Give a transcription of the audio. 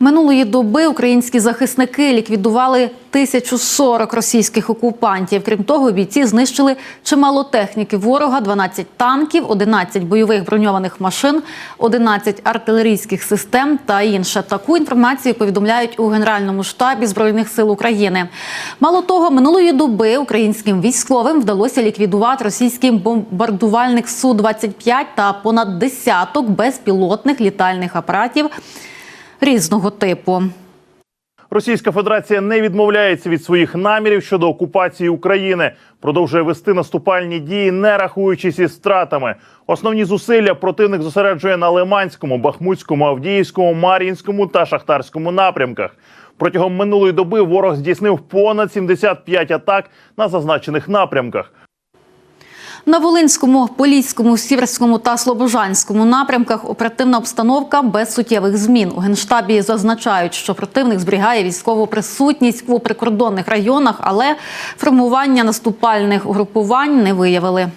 Минулої доби українські захисники ліквідували 1040 російських окупантів. Крім того, бійці знищили чимало техніки ворога, 12 танків, 11 бойових броньованих машин, 11 артилерійських систем та інше. Таку інформацію повідомляють у Генеральному штабі Збройних сил України. Мало того, минулої доби українським військовим вдалося ліквідувати російський бомбардувальник Су-25 та понад десяток безпілотних літальних апаратів різного типу. Російська Федерація не відмовляється від своїх намірів щодо окупації України, продовжує вести наступальні дії, не рахуючись із стратами. Основні зусилля противник зосереджує на Лиманському, Бахмутському, Авдіївському, Мар'їнському та Шахтарському напрямках. Протягом минулої доби ворог здійснив понад 75 атак на зазначених напрямках. На Волинському, Поліському, Сіверському та Слобожанському напрямках оперативна обстановка без суттєвих змін. У генштабі зазначають, що противник зберігає військову присутність у прикордонних районах, але формування наступальних угрупувань не виявили.